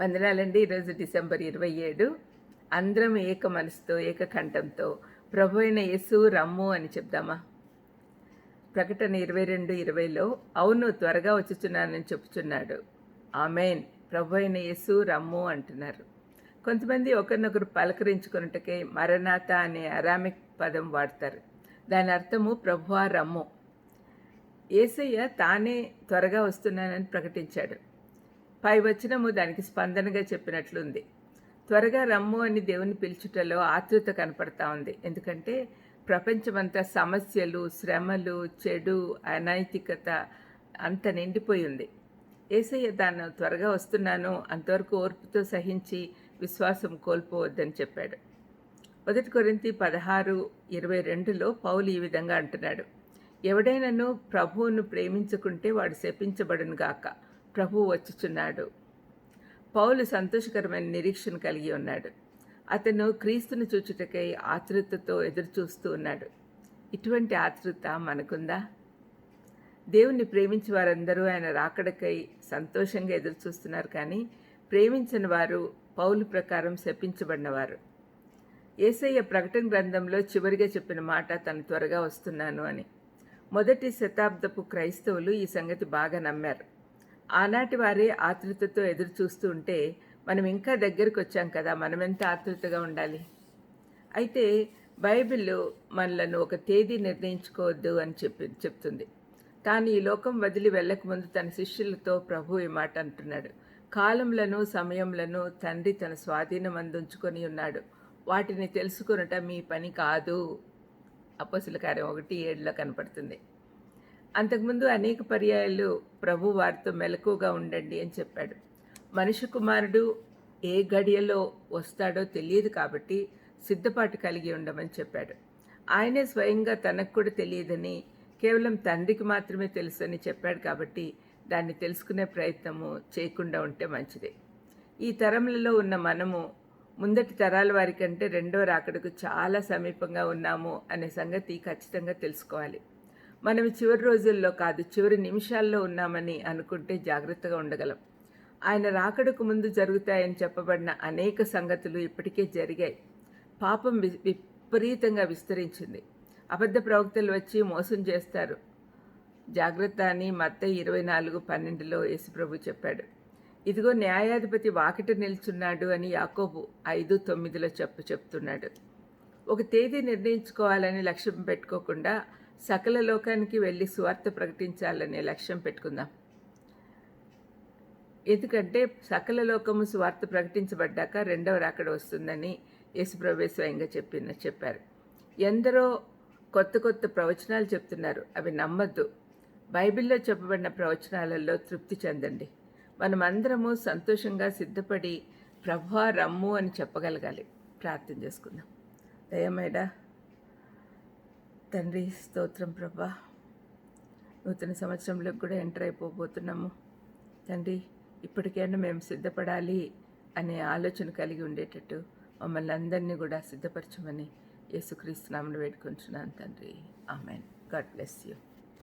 వందనాలండి. ఈరోజు డిసెంబర్ ఇరవై ఏడు. అందరం ఏక మనసుతో ఏకకంఠంతో ప్రభు అయిన యేసు రమ్ము అని చెప్దామా? ప్రకటన ఇరవై రెండు ఇరవైలో అవును త్వరగా వచ్చుచున్నానని చెప్పుచున్నాడు. ఆమెన్. ప్రభు అయిన యేసు రమ్ము అంటున్నారు. కొంతమంది ఒకరినొకరు పలకరించుకున్నట్టుకే మరణాత అనే అరామిక్ పదం వాడతారు. దాని అర్థము ప్రభువా రమ్ము. ఏసయ్య తానే త్వరగా వస్తున్నానని ప్రకటించాడు. పై వచనము దానికి స్పందనగా చెప్పినట్లుంది. త్వరగా రమ్ము అని దేవుని పిలుచుటలో ఆతృత కనపడతా ఉంది. ఎందుకంటే ప్రపంచమంతా సమస్యలు శ్రమలు చెడు అనైతికత అంత నిండిపోయి ఉంది. ఏసయ్య తాను త్వరగా వస్తున్నాను అంతవరకు ఓర్పుతో సహించి విశ్వాసం కోల్పోవద్దని చెప్పాడు. మొదటి కొరింతి పదహారు ఇరవై రెండులో పౌలు ఈ విధంగా అంటున్నాడు. ఎవడైనను ప్రభువును ప్రేమించుకుంటే వాడు శపించబడును గాక ప్రభువు వచ్చుచున్నాడు. పౌలు సంతోషకరమైన నిరీక్షణ కలిగి ఉన్నాడు. అతను క్రీస్తును చూచుటకై ఆతృతతో ఎదురుచూస్తూ ఉన్నాడు. ఇటువంటి ఆతృత మనకుందా? దేవుణ్ణి ప్రేమించి వారందరూ ఆయన రాకడకై సంతోషంగా ఎదురుచూస్తున్నారు కానీ ప్రేమించని వారు పౌలు ప్రకారం శపించబడినవారు. ఏసయ్య ప్రకటన గ్రంథంలో చివరిగా చెప్పిన మాట తను త్వరగా వస్తున్నాను అని. మొదటి శతాబ్దపు క్రైస్తవులు ఈ సంగతి బాగా నమ్మారు. ఆనాటి వారే ఆతృతతో ఎదురు చూస్తూ ఉంటే మనం ఇంకా దగ్గరికి వచ్చాం కదా మనం ఎంత ఆతృతగా ఉండాలి? అయితే బైబిల్ మనలను ఒక తేదీ నిర్ణయించుకోవద్దు అని చెప్పి చెప్తుంది. తాను ఈ లోకం వదిలి వెళ్ళకముందు తన శిష్యులతో ప్రభు ఈ మాట అంటున్నాడు. కాలంలను సమయంలను తండ్రి తన స్వాధీనం అందించుకొని ఉన్నాడు. వాటిని తెలుసుకునట మీ పని కాదు. అపసుల కార్యం ఒకటి ఏడులో కనపడుతుంది. అంతకుముందు అనేక పర్యాయాలు ప్రభు వారితో మెలకుగా ఉండండి అని చెప్పాడు. మనిషి కుమారుడు ఏ గడియలో వస్తాడో తెలియదు కాబట్టి సిద్ధపాటు కలిగి ఉండమని చెప్పాడు. ఆయనే స్వయంగా తనకు కూడా తెలియదని కేవలం తండ్రికి మాత్రమే తెలుసని చెప్పాడు కాబట్టి దాన్ని తెలుసుకునే ప్రయత్నము చేయకుండా ఉంటే మంచిది. ఈ తరములలో ఉన్న మనము ముందటి తరాల వారి కంటే రెండో రాకడకు చాలా సమీపంగా ఉన్నాము అనే సంగతి ఖచ్చితంగా తెలుసుకోవాలి. మనం చివరి రోజుల్లో కాదు చివరి నిమిషాల్లో ఉన్నామని అనుకుంటే జాగ్రత్తగా ఉండగలం. ఆయన రాకడకు ముందు జరుగుతాయని చెప్పబడిన అనేక సంగతులు ఇప్పటికే జరిగాయి. పాపం విపరీతంగా విస్తరించింది. అబద్ధ ప్రవక్తలు వచ్చి మోసం చేస్తారు. జాగ్రత్త అని మత్త ఇరవై నాలుగు పన్నెండులో యేసుప్రభు చెప్పాడు. ఇదిగో న్యాయాధిపతి వాకిట నిల్చున్నాడు అని యాకోబు ఐదు తొమ్మిదిలో చెప్పు చెప్తున్నాడు. ఒక తేదీ నిర్ణయించుకోవాలని లక్ష్యం పెట్టుకోకుండా సకల లోకానికి వెళ్ళి స్వార్థ ప్రకటించాలనే లక్ష్యం పెట్టుకుందాం. ఎందుకంటే సకల లోకము స్వార్థ ప్రకటించబడ్డాక రెండవ రాకడ వస్తుందని యేసుప్రభే స్వయంగా చెప్పిన చెప్పారు. ఎందరో కొత్త కొత్త ప్రవచనాలు చెప్తున్నారు. అవి నమ్మద్దు. బైబిల్లో చెప్పబడిన ప్రవచనాలలో తృప్తి చెందండి. మనమందరము సంతోషంగా సిద్ధపడి ప్రభా రమ్ము అని చెప్పగలగాలి. ప్రార్థన చేసుకుందాం. దయమేడా తండ్రి స్తోత్రం ప్రభా. నూతన సంవత్సరంలోకి కూడా ఎంటర్ అయిపోబోతున్నాము. తండ్రి ఇప్పటికైనా మేము సిద్ధపడాలి అనే ఆలోచన కలిగి ఉండేటట్టు మమ్మల్ని అందరినీ కూడా సిద్ధపరచమని యేసుక్రీస్తు నామను వేడుకుంటున్నాను తండ్రి. ఆమెన్. God bless you.